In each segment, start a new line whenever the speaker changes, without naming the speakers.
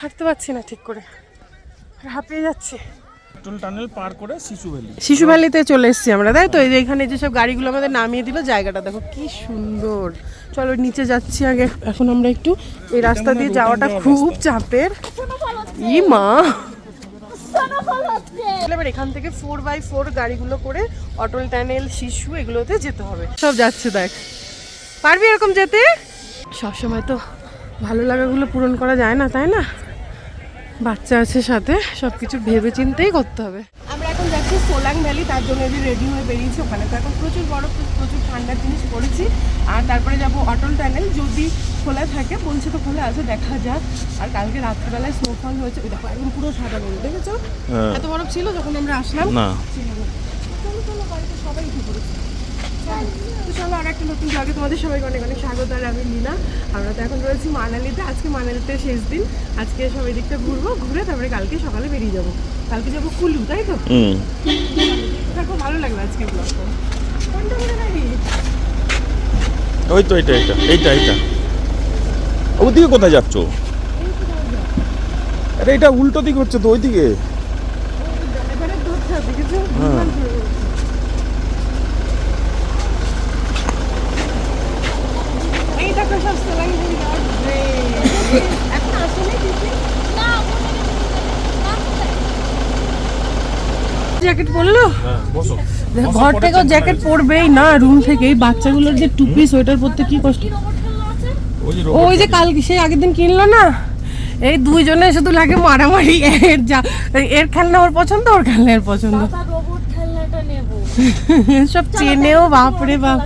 হাঁটতে পারছি না ঠিক করে। আর হাঁপিয়ে যাচ্ছে।
টুল টানেল পার করে শিশু ভ্যালি
শিশু ভ্যালিতে চলে এসেছি আমরা তাই তো? এই যে এখানে যেসব গাড়িগুলো আমাদের নামিয়ে দিল জায়গাটা দেখো কি সুন্দর। চলো নিচে যাচ্ছি আগে। এখন আমরা একটু এই রাস্তা দিয়ে যাওয়াটা খুব চাপের। ই মা। এবার এখান থেকে ফোর বাই ফোর গাড়িগুলো করে অটল ট্যানেল শিশু এগুলোতে যেতে হবে। সব যাচ্ছে দেখ। পারবি এরকম যেতে? সবসময় তো ভালো লাগাগুলো পূরণ করা যায় না তাই না? বাচ্চা আছে সাথে সব কিছু ভেবে চিন্তেই করতে হবে। আমরা এখন যাচ্ছি সোলাং ভ্যালি তার জন্য যে রেডি হয়ে বেরিয়েছি ওখানে। তো এখন প্রচুর বরফ প্রচুর ঠান্ডার জিনিস পড়েছি। আর তারপরে যাব অটল টানেল যদি খোলা থাকে বলছে তো খোলা আছে দেখা যাক। আর কালকে রাত্রিবেলায় স্নোফল হয়েছে। ওই দেখো একদম পুরো সাদা বরফ দেখেছ?
হ্যাঁ।
এত বরফ ছিল যখন আমরা আসলাম?
না।
ছিল না। চলো চলো বাড়িতে সবাই উঠে পড়েছে। তো চলো আর একটা নতুন ব্লগে তোমাদের সবাইকে অনেক অনেক স্বাগত। আর আমি লীনা। আমরা তো এখন রয়েছি মানালিতে। আজকে মানালিতে শেষ দিন। আজকে সব এদিকটা ঘুরবো ঘুরে তারপরে কালকে সকালে বেরিয়ে যাব। কালকে যাব কুলু তাই তো? দেখো ভালো লাগবে আজকে ব্লগটা কোনটা করে গাড়ি
ওই তো এইটা এইটা এইটা এইটা। ওদিকে কোথায় যাচ্ছ? আরে এটা উল্টো দিক হচ্ছে তো ওইদিকে। হ্যাঁ।
এই দেখো সব সেলাই এখন আসলে জ্যাকেট পরলো? ঘর থেকেও জ্যাকেট পরবেই না রুম থেকেই বাচ্চাগুলোর যে টুপি সোয়েটার পরতে কি কষ্ট?
ওই যে
কাল সেই আগের দিন কিনলো না? এই দুইজনে শুধু লাগে মারামারি। এর যা এর খেলনা ওর পছন্দ ওর খেলনা এর পছন্দ। সব চেনেও বাপরে বাপ।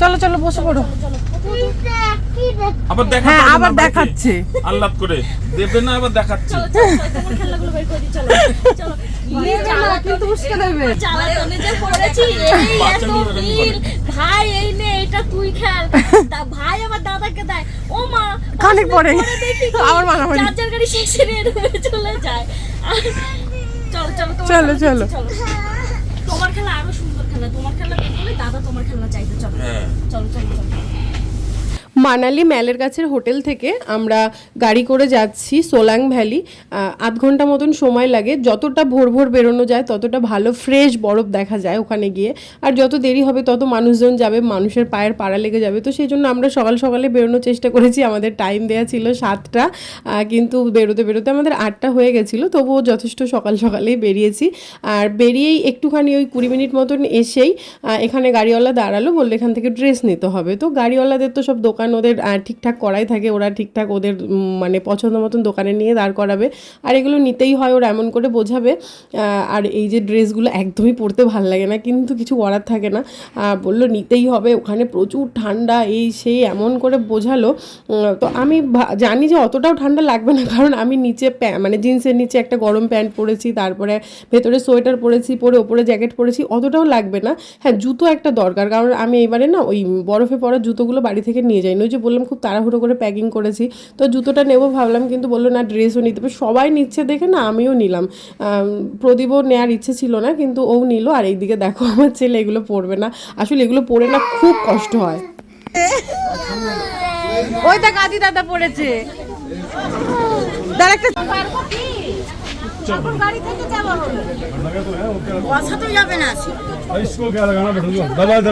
চলো চলো বসে পড়ো।
আবার দেখা
হ্যাঁ আবার দেখাচ্ছে।
আল্লাদ করে। দেবে না আবার দেখাচ্ছে।
বের করে চলো চলো। ভাই এই নে এটা তুই খেল। তা ভাই আমার দাদাকে দেয়। ও মা
খানিক পরে
কি,
আবার মারামারি।
চার্জার গাড়ি শেষে চলে যায়। আর চলো চলো তোমার
চলো,
খেলা
চলো।
তোমার খেলা আরও সুন্দর খেলা। তোমার খেলা দাদা তোমার খেলা চাইতে চলো।
হ্যাঁ।
চলো চলো চলো।
মানালি ম্যালের কাছের হোটেল থেকে আমরা গাড়ি করে যাচ্ছি সোলাং ভ্যালি। আধ ঘণ্টা মতন সময় লাগে। যতটা ভোর ভোর বেরোনো যায়, ততটা ভালো ফ্রেশ বরফ দেখা যায় ওখানে গিয়ে। আর যত দেরি হবে, তত মানুষজন যাবে, মানুষের পায়ের পাড়া লেগে যাবে। তো সেই জন্য আমরা সকাল সকালে বেরোনোর চেষ্টা করেছি। আমাদের টাইম দেওয়া ছিল সাতটা। কিন্তু বেরোতে বেরোতে আমাদের আটটা হয়ে গেছিল। তবুও যথেষ্ট সকাল সকালেই বেরিয়েছি। আর বেরিয়েই একটুখানি ওই কুড়ি মিনিট মতন এসেই এখানে গাড়িওয়ালা দাঁড়াল। বলল এখান থেকে ড্রেস নিতে হবে। তো গাড়িওয়ালাদের তো সব দোকান ওদের ঠিকঠাক করাই থাকে। ওরা ঠিকঠাক ওদের মানে পছন্দ মতন দোকানে নিয়ে দাঁড় করাবে। আর এগুলো নিতেই হয়, ওরা এমন করে বোঝাবে। আর এই যে ড্রেসগুলো একদমই পরতে ভালো লাগে না, কিন্তু কিছু করার থাকে না। বলল, নিতেই হবে, ওখানে প্রচুর ঠান্ডা, এই সেই এমন করে বোঝালো। তো আমি জানি যে অতটাও ঠান্ডা লাগবে না, কারণ আমি নিচে মানে জিন্সের নিচে একটা গরম প্যান্ট পরেছি, তারপরে ভেতরে সোয়েটার পরেছি, পরে ওপরে জ্যাকেট পরেছি, অতটাও লাগবে না। হ্যাঁ জুতো একটা দরকার, কারণ আমি এবারে না, ওই বরফে পড়া জুতোগুলো বাড়ি থেকে নিয়ে যাই। ওই যে বললাম খুব তাড়াহুড়ো করে প্যাকিং করেছি তো জুতোটা নেবো ভাবলাম কিন্তু বললো না ড্রেসও নিতে হবে সবাই নিচ্ছে দেখে না আমিও নিলাম আম, প্রদীপও নেওয়ার ইচ্ছে ছিল না কিন্তু ও নিল আর এইদিকে দেখো আমার ছেলে এগুলো পরবে না আসলে এগুলো পরে না খুব কষ্ট হয় ওই দেখ আদি দাদা পড়েছে দাঁড়া একটা
इसको क्या लगाना बैठो दबा दे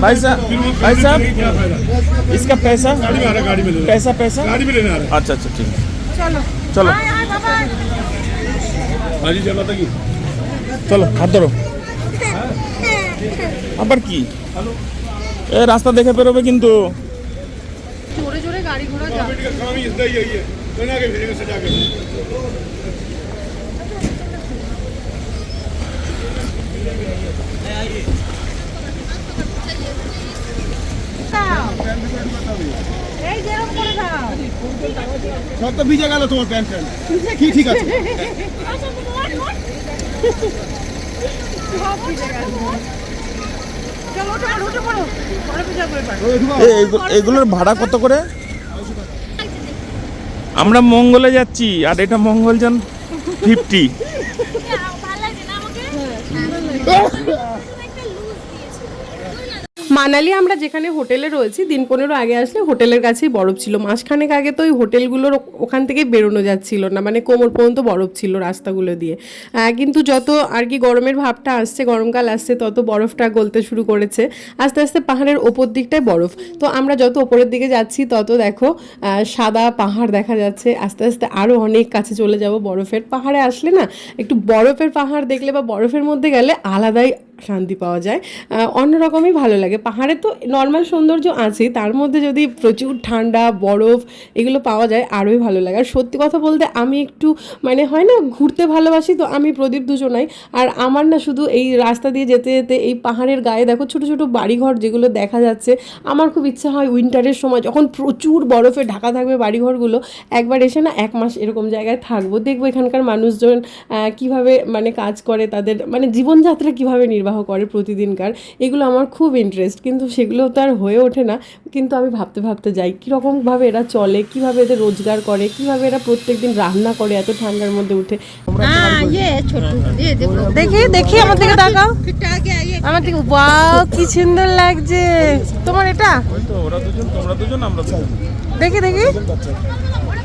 भाई साहब भाई साहब
क्या फायदा
इसका पैसा
गाड़ी में आ रहा गाड़ी में ले लो।
पैसा पैसा
गाड़ी में लेने आ रहा
আচ্ছা আচ্ছা ঠিক আছে
চলো
চলো
আয় আয় বাবা
हाँ जी जय माता की
চলো হাত ধরো আবার কি এ রাস্তা দেখে বেরোবে কিন্তু
জোরে জোরে গাড়ি ঘোড়া যাবে
সব তো ভিজে গেল তোমার প্যান্ট প্যান্ট। কি ঠিক আছে?
এগুলোর ভাড়া কত করে? আমরা মঙ্গলে যাচ্ছি আর এটা মঙ্গলজন ফিফটি
ভালো লাগছে না আমাকে একটা লুজ দিয়েছে
মানালি আমরা যেখানে হোটেলে রয়েছি, দিন পনেরো আগে আসলে হোটেলের কাছেই বরফ ছিল। মাসখানেক আগে তো ওই হোটেলগুলোর ওখান থেকে বেরোনো যাচ্ছিল না মানে কোমর পর্যন্ত বরফ ছিল রাস্তাগুলো দিয়ে। কিন্তু যত আর কি গরমের ভাবটা আসছে, গরমকাল আসছে, তত বরফটা গলতে শুরু করেছে। আস্তে আস্তে পাহাড়ের ওপর দিকটায় বরফ। তো আমরা যত ওপরের দিকে যাচ্ছি, তত দেখো সাদা পাহাড় দেখা যাচ্ছে। আস্তে আস্তে আরও অনেক কাছে চলে যাব বরফের পাহাড়ে আসলে না, একটু বরফের পাহাড় দেখলে বা বরফের মধ্যে গেলে আলাদাই শান্তি পাওয়া যায়। অন্যরকমই ভালো লাগে। পাহাড়ে তো নর্মাল সৌন্দর্য আছেই, তার মধ্যে যদি প্রচুর ঠান্ডা, বরফ এগুলো পাওয়া যায়, আরোই ভালো লাগে। আর সত্যি কথা বলতে আমি একটু মানে হয় না, ঘুরতে ভালোবাসি তো আমি প্রদীপ দুজনাই। আর আমার না শুধু এই রাস্তা দিয়ে যেতে যেতে এই পাহাড়ের গায়ে দেখো, ছোট ছোট বাড়িঘর যেগুলো দেখা যাচ্ছে, আমার খুব ইচ্ছা হয় উইন্টারের সময় যখন প্রচুর বরফে ঢাকা থাকবে বাড়িঘরগুলো, একবার এসে না এক মাস এরকম জায়গায় থাকব। দেখব এখানকার মানুষজন কীভাবে মানে কাজ করে, তাদের মানে জীবনযাত্রা কীভাবে নির্বাহ করে প্রতিদিনকার এগুলো আমার খুব ইন্টারেস্ট কিন্তু সেগুলো তো আর হয়ে ওঠে না। কিন্তু আমি ভাবতে ভাবতে যাই কীরকমভাবে এরা চলে কীভাবে এদের রোজগার করে কীভাবে এরা প্রত্যেকদিন রান্না করে এত ঠান্ডার মধ্যে উঠে। দেখি। দেখি আমার দিকে তাকাও। আমার দিকে ওয়াও কি সুন্দর লাগছে। তোমার এটা?
ওই তো ওরা দুজন তোমরা দুজন আমরা দুজন।
দেখি দেখি।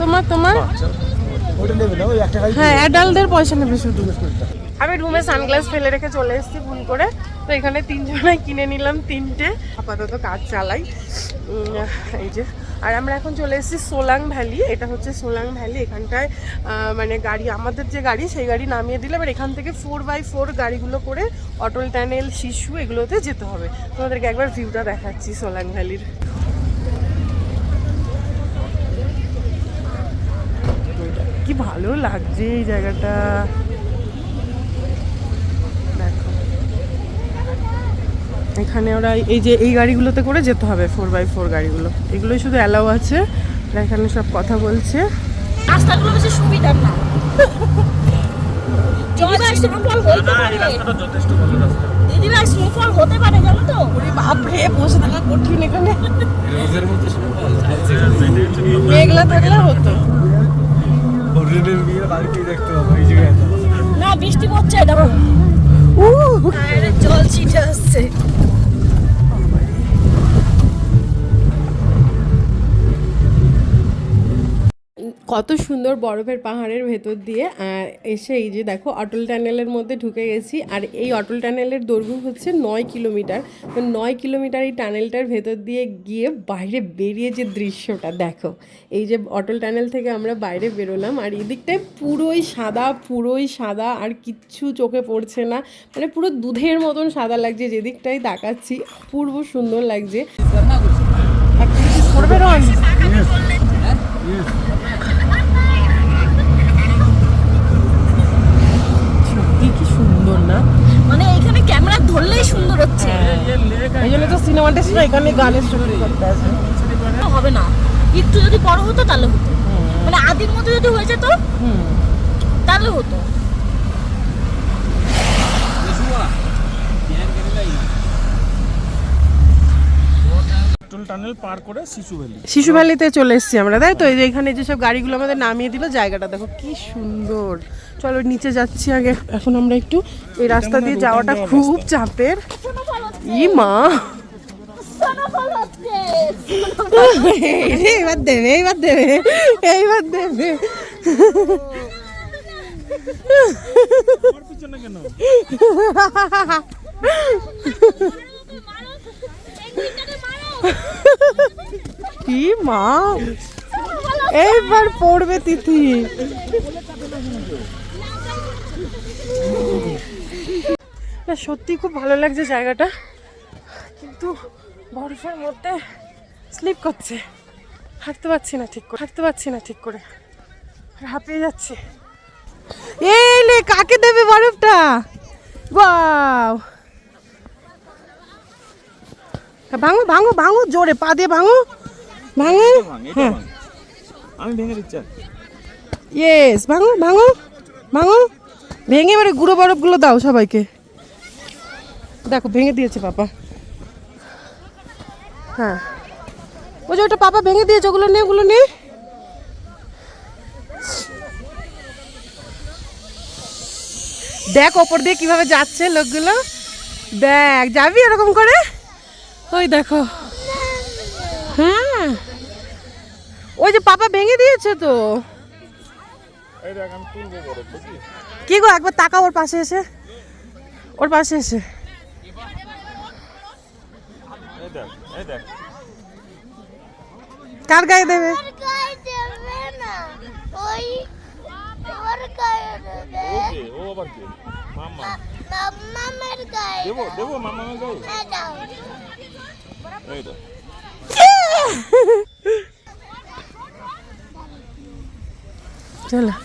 তোমার তোমার?
গাড়ি
হ্যাঁ অ্যাডাল্টদের পয়সা নেবে শুধু। আমি রুমে সানগ্লাস ফেলে রেখে চলে এসেছি ভুল করে। তো এখানে তিনজনাই কিনে নিলাম তিনটে। আপাতত কাজ চালাই। এই যে। আর আমরা এখন চলে এসেছি সোলাং ভ্যালি। এটা হচ্ছে সোলাং ভ্যালি। এখানটায় মানে গাড়ি, আমাদের যে গাড়ি, সেই গাড়ি নামিয়ে দিলে এবার এখান থেকে ফোর বাই ফোর গাড়িগুলো করে অটল টানেল শিশু, এগুলোতে যেতে হবে। তোমাদেরকে একবার ভিউটা দেখাচ্ছি সোলাং ভ্যালির। কি ভালো লাগছে এই জায়গাটা দেখো এখানে ওরা এই যে এই গাড়িগুলোতে করে যেতে হবে ফোর বাই ফোর গাড়িগুলো। এগুলোই শুধু অ্যালাউ আছে। ওরা এখানে সব কথা বলছে।
রাস্তাগুলো বেশি সুবিধার না। দিদিভাই স্নোফল হতে পারে
যথেষ্ট ভালো রাস্তা।
দিদিভাই স্নোফল হতে পারে জানো তো?
ওরে বাপরে বসে থাকা কঠিন এখানে। মেঘলা থাকলে হতো।
না বৃষ্টি পড়ছে দেখো জল ছিটে আসছে।
কত সুন্দর বরফের পাহাড়ের ভেতর দিয়ে এসে এই যে দেখো অটল টানেলের মধ্যে ঢুকে গেছি। আর এই অটল টানেলের দৈর্ঘ্য হচ্ছে নয় কিলোমিটার। তো নয় কিলোমিটার এই টানেলটার ভেতর দিয়ে গিয়ে বাইরে বেরিয়ে যে দৃশ্যটা দেখো। এই যে অটল টানেল থেকে আমরা বাইরে বেরোলাম আর এদিকটায় পুরোই সাদা পুরোই সাদা আর কিচ্ছু চোখে পড়ছে না। মানে পুরো দুধের মতন সাদা লাগছে যেদিকটাই তাকাচ্ছি অপূর্ব সুন্দর লাগছে। করবে সত্যি কি সুন্দর না?
মানে এখানে ক্যামেরা ধরলেই সুন্দর হচ্ছে।
এই জন্য তো সিনেমাটা টেস্টটা এখানে গানের শুটিং করতে আসে
হবে না। একটু যদি বড় হতো তাহলে হতো। মানে আদির মতো যদি হয়ে যেত তাহলে হতো।
টুল টানেল পার করে শিশু ভ্যালি।
শিশু ভ্যালিতে চলে এসেছি আমরা তাই তো? এই যে এখানে যেসব গাড়িগুলো আমাদের নামিয়ে দিল জায়গাটা দেখো কি সুন্দর। চলো নিচে যাচ্ছি আগে। এখন আমরা একটু এই রাস্তা দিয়ে যাওয়াটা খুব চাপের। ই মা। এইবার দেবে এইবার দেবে এইবার দেবে
কেন?
কি মা? এইবার পড়বে তিথি। না, সত্যি খুব ভালো লাগছে জায়গাটা। কিন্তু বরফের মধ্যে স্লিপ করছে। হাঁটতে পারছি না ঠিক করে, হাঁটতে পারছি না ঠিক করে। হাঁপিয়ে যাচ্ছে। এই কাকে দেবে বরফটা? ওয়াও! ভাঙো ভাঙো ভাঙো জোরে পা দিয়ে ভাঙো। ভাঙো। হ্যাঁ।
আমি ভেঙে দিচ্ছি
ইয়েস ভাঙো ভাঙো ভাঙো। ভেঙে এবারে গুঁড়ো বরফগুলো দাও সবাইকে। দেখো ভেঙে দিয়েছে পাপা। হ্যাঁ। ওই যে ওটা পাপা ভেঙে দিয়েছে ওগুলো নে ওগুলো নে। দেখ ওপর দিয়ে কীভাবে যাচ্ছে লোকগুলো। দেখ যাবি এরকম করে? ওই দেখো। হ্যাঁ। ওই যে পাপা ভেঙে দিয়েছে তো। কি গো একবার তাকা ওর পাশে এসে। ওর পাশে এসে। কার গায়ে দেবে?
গায়ে দেবে না। ওই ওর গায়ে দেবে। মামার গায়ে
দেবো দেবো। মাম্মামের গায়ে?
হ্যাঁ
এই
চলো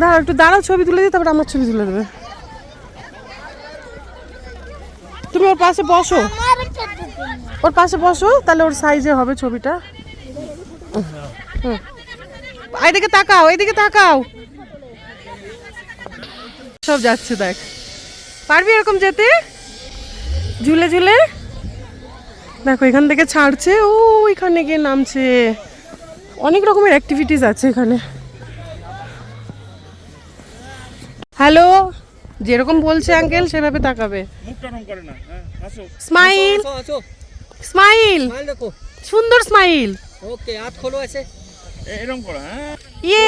দাঁড়াও একটু দাঁড়াও ছবি তুলে দিই তারপর আমার ছবি তুলে দেবে। তুমি ওর পাশে বসো। ওর পাশে বসো তাহলে ওর সাইজে হবে ছবিটা। হুম। এইদিকে তাকাও এইদিকে তাকাও। সব যাচ্ছে দেখ। পারবি এরকম যেতে? ঝুলে ঝুলে? দেখো এখান থেকে ছাড়ছে ও এখানে গিয়ে নামছে। অনেক রকমের অ্যাক্টিভিটিস আছে এখানে। হ্যালো যেরকম বলছে আঙ্কেল সেভাবে তাকাবে।
মুখটা রং করে না হ্যাঁ
স্মাইল স্মাইল সুন্দর স্মাইল
ওকে হাত খোলো আছে।
এ- এরম করো হ্যাঁ।
ইয়ে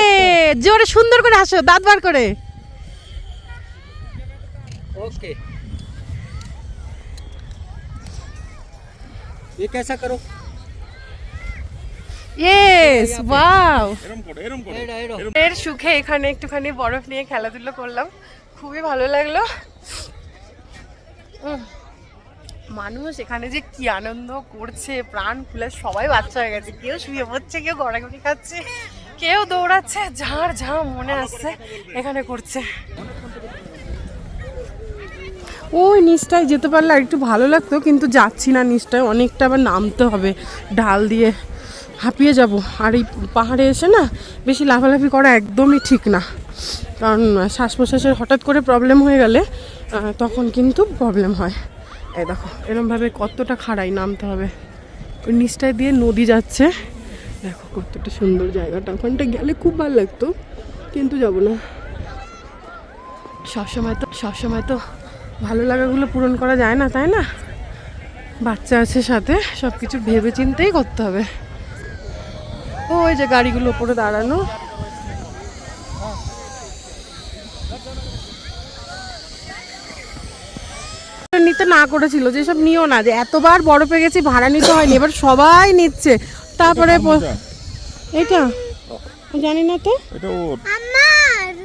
জোরে সুন্দর করে হাসো দাঁত বার করে।
ओके ये कैसा करो
ইয়েস ওয়াও
এরম করো এরম করো
एडो एडो
এর সুখে এখানে একটুখানি বরফ নিয়ে খেলাধুলো করলাম খুবই ভালো লাগলো উম, মানুষ এখানে যে কি আনন্দ করছে প্রাণ খুলে সবাই বাচ্চা হয়ে গেছে কেউ শুয়ে পড়ছে কেউ গড়াগড়ি খাচ্ছে কেউ দৌড়াচ্ছে ঝাড় ঝাঁ মনে আসছে এখানে করছে ওই নিচটায় যেতে পারলে আর একটু ভালো লাগতো, কিন্তু যাচ্ছি না নিচটায়, অনেকটা আবার নামতে হবে। ঢাল দিয়ে হাঁপিয়ে যাব। আর এই পাহাড়ে এসে না, বেশি লাফালাফি করা একদমই ঠিক না। কারণ শ্বাস প্রশ্বাসের হঠাৎ করে প্রবলেম হয়ে গেলে তখন কিন্তু প্রবলেম হয়। এই দেখো, এরমভাবে কতটা খাড়াই নামতে হবে। ওই নিচটায় দিয়ে নদী যাচ্ছে। দেখো কতটা সুন্দর জায়গাটা। ওখানটা গেলে খুব ভালো লাগতো, কিন্তু যাব না। সবসময় তো সবসময় তো ভালো লাগাগুলো পূরণ করা যায় না তাই না? বাচ্চা আছে সাথে সব কিছু ভেবে চিন্তেই করতে হবে। ও ওই যে গাড়িগুলো উপরে দাঁড়ানো। নিতে না করেছিল যে যেসব নিও না যে এতবার বরফে গেছি ভাড়া নিতে হয়নি এবার সবাই নিচ্ছে। তারপরে এটা জানি না তো।
এটা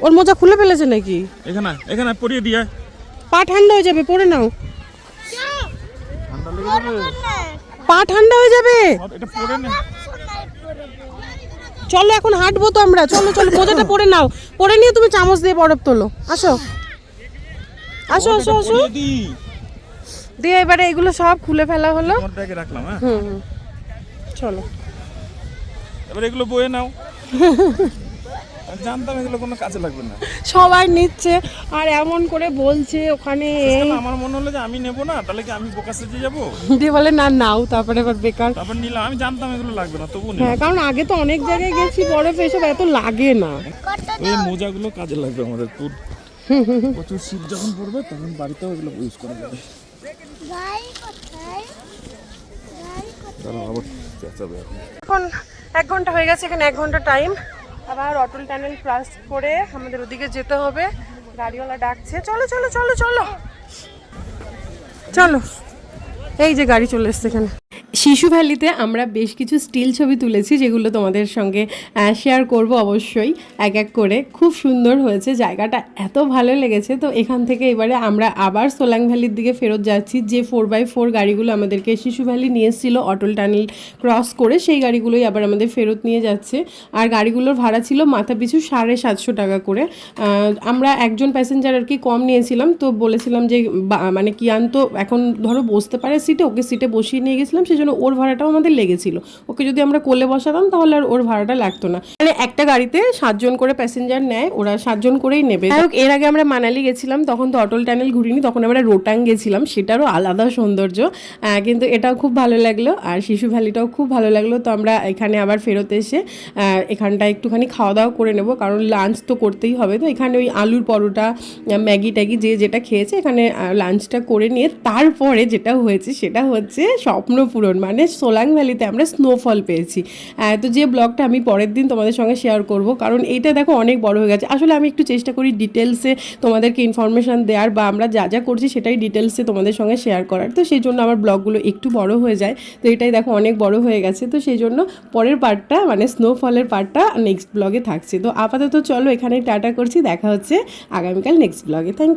ওর।
মোজা খুলে ফেলেছে নাকি?
এখানে এখানে পরিয়ে দিয়ে
পা ঠান্ডা হয়ে যাবে পরে নাও। পা ঠান্ডা হয়ে যাবে? চলো এখন হাঁটবো তো আমরা। চলো চলো মোজাটা পরে নাও। পরে নিয়ে তুমি চামচ দিয়ে বরফ তোলো। আসো। আসো আসো আসো। দিয়ে এবারে এগুলো সব খুলে ফেলা হলো।
রাখলাম হ্যাঁ?
হুম। চলো।
এবার এগুলো বয়ে নাও। জানতাম এগুলো কোনো কাজে লাগবে না।
সবাই নিচ্ছে আর এমন করে বলছে ওখানে। এই
আমার মনে হলো যে আমি নেব না তাহলে কি আমি বোকা সেজে যাব?
দিয়ে বলে না নাও তারপরে এবার বেকার।
তারপর নিলাম আমি জানতাম এগুলো লাগবে না তবু
হ্যাঁ কারণ আগে তো অনেক জায়গায় গেছি বরফ এসব এত লাগে না।
ওই মোজাগুলো কাজে লাগবে আমাদের তোর প্রচুর শীত যখন পড়বে তখন বাড়িতেও এগুলো ইউজ করা যাবে।
ভাই কোথায়? ভাই
দাঁড়াও আবার চেঁচাবে। এখন
এখন এক ঘণ্টা হয়ে গেছে এখানে এক ঘণ্টা টাইম আবার অটল টানেল ক্রাস করে আমাদের ওদিকে যেতে হবে। গাড়িওয়ালা ডাকছে, চলো চলো চলো চলো। চলো। এই যে গাড়ি চলে এসছে এখানে। শিশু ভ্যালিতে আমরা বেশ কিছু স্টিল ছবি তুলেছি, যেগুলো তোমাদের সঙ্গে শেয়ার করব অবশ্যই, এক এক করে। খুব সুন্দর হয়েছে, জায়গাটা এত ভালো লেগেছে। তো এখান থেকে এবারে আমরা আবার সোলাং ভ্যালির দিকে ফেরত যাচ্ছি, যে ফোর বাই ফোর গাড়িগুলো আমাদেরকে শিশু ভ্যালি নিয়ে এসেছিল, অটল টানেল ক্রস করে, সেই গাড়িগুলোই আবার আমাদের ফেরত নিয়ে যাচ্ছে। আর গাড়িগুলোর ভাড়া ছিল মাথা পিছু সাড়ে সাতশো টাকা করে। আমরা একজন প্যাসেঞ্জার আর কি কম নিয়েছিলাম, তো বলেছিলাম যে মানে কিয়ান তো এখন ধরো বসতে পারে সিটে ওকে সিটে বসিয়ে নিয়ে গেছিলাম সেই জন্য ওর ভাড়াটাও আমাদের লেগেছিল। ওকে যদি আমরা কোলে বসাতাম তাহলে আর ওর ভাড়াটা লাগতো না। মানে একটা গাড়িতে সাতজন করে প্যাসেঞ্জার নেয়, ওরা সাতজন করেই নেবে। এর আগে আমরা মানালি গেছিলাম, তখন তো অটল টানেল ঘুরিনি, তখন আমরা রোটাং গেছিলাম, সেটারও আলাদা সৌন্দর্য। কিন্তু এটাও খুব ভালো লাগল, আর শিশু ভ্যালিটাও খুব ভালো লাগল। তো আমরা এখানে আবার ফেরত এসে এখানটা একটুখানি খাওয়া দাওয়া করে নেব, কারণ লাঞ্চ তো করতেই হবে। তো এখানে ওই আলুর পরোটা ম্যাগি ট্যাগি যে যেটা খেয়েছে, এখানে লাঞ্চটা করে নিয়ে তারপরে যেটা হয়েছে, সেটা হচ্ছে স্বপ্ন মানে সোলাং ভ্যালিতে আমরা স্নোফল পেয়েছি। তো যে ব্লগটা আমি পরের দিন তোমাদের সঙ্গে শেয়ার করব, কারণ এইটা দেখো অনেক বড় হয়ে গেছে। আসলে আমি একটু চেষ্টা করি ডিটেলসে তোমাদেরকে ইনফরমেশান দেওয়ার বা আমরা যা যা করছি সেটাই ডিটেলসে তোমাদের সঙ্গে শেয়ার করার। তো সেই জন্য আমার ব্লগগুলো একটু বড় হয়ে যায়। তো এটাই দেখো অনেক বড় হয়ে গেছে। তো সেই জন্য পরের পার্টটা মানে স্নোফলের পার্টটা নেক্সট ব্লগে থাকছে। তো আপাতত চলো এখানে টাটা করছি। দেখা হচ্ছে আগামীকাল নেক্সট ব্লগে থ্যাংক